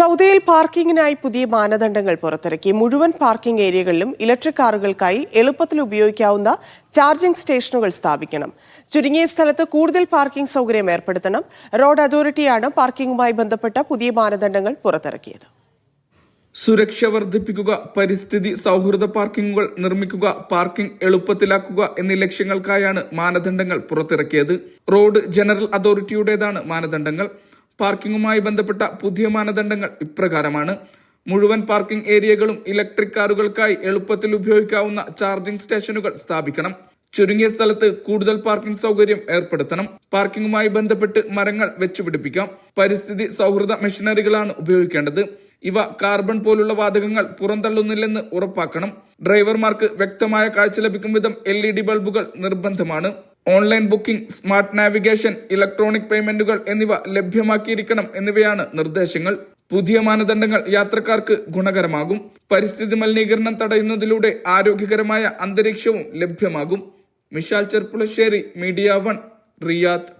സൗദിയിൽ പാർക്കിങ്ങിനായി പുതിയ മാനദണ്ഡങ്ങൾ പുറത്തിറക്കി. മുഴുവൻ പാർക്കിംഗ് ഏരിയകളിലും ഇലക്ട്രിക് കാറുകൾക്കായി എളുപ്പത്തിൽ ഉപയോഗിക്കാവുന്ന ചാർജിംഗ് സ്റ്റേഷനുകൾ സ്ഥാപിക്കണം. ചുരുങ്ങിയ സ്ഥലത്ത് കൂടുതൽ പാർക്കിംഗ് സൗകര്യം ഏർപ്പെടുത്തണം. റോഡ് അതോറിറ്റിയാണ് പാർക്കിംഗുമായി ബന്ധപ്പെട്ട പുതിയ മാനദണ്ഡങ്ങൾ പുറത്തിറക്കിയത്. സുരക്ഷ വർദ്ധിപ്പിക്കുക പരിസ്ഥിതി സൗഹൃദ പാർക്കിങ്ങുകൾ നിർമ്മിക്കുക പാർക്കിംഗ് എളുപ്പത്തിലാക്കുക എന്നീ ലക്ഷ്യങ്ങൾക്കായാണ് മാനദണ്ഡങ്ങൾ പുറത്തിറക്കിയത്. റോഡ് ജനറൽ അതോറിറ്റിയുടേതാണ് മാനദണ്ഡങ്ങൾ. പാർക്കിംഗുമായി ബന്ധപ്പെട്ട പുതിയ മാനദണ്ഡങ്ങൾ ഇപ്രകാരമാണ്. മുഴുവൻ പാർക്കിംഗ് ഏരിയകളും ഇലക്ട്രിക് കാറുകൾക്കായി എളുപ്പത്തിൽ ഉപയോഗിക്കാവുന്ന ചാർജിംഗ് സ്റ്റേഷനുകൾ സ്ഥാപിക്കണം. ചുരുങ്ങിയ സ്ഥലത്ത് കൂടുതൽ പാർക്കിംഗ് സൗകര്യം ഏർപ്പെടുത്തണം. പാർക്കിംഗുമായി ബന്ധപ്പെട്ട് മരങ്ങൾ വെച്ചുപിടിപ്പിക്കാം. പരിസ്ഥിതി സൗഹൃദ മെഷീനറികളാണ് ഉപയോഗിക്കേണ്ടത്. ഇവ കാർബൺ പോലുള്ള വാതകങ്ങൾ പുറന്തള്ളുന്നില്ലെന്ന് ഉറപ്പാക്കണം. ഡ്രൈവർമാർക്ക് വ്യക്തമായ കാഴ്ച ലഭിക്കും വിധം എൽ ബൾബുകൾ നിർബന്ധമാണ്. Online booking smart navigation electronic പേയ്മെന്റുകൾ എന്നിവ ലഭ്യമാക്കിയിരിക്കണം എന്നിവയാണ് നിർദ്ദേശങ്ങൾ. പുതിയ മാനദണ്ഡങ്ങൾ യാത്രക്കാർക്ക് ഗുണകരമാകും. പരിസ്ഥിതി മലിനീകരണം തടയുന്നതിലൂടെ ആരോഗ്യകരമായ അന്തരീക്ഷവും ലഭ്യമാകും. Mishal Cherpulassery Media One Riyadh.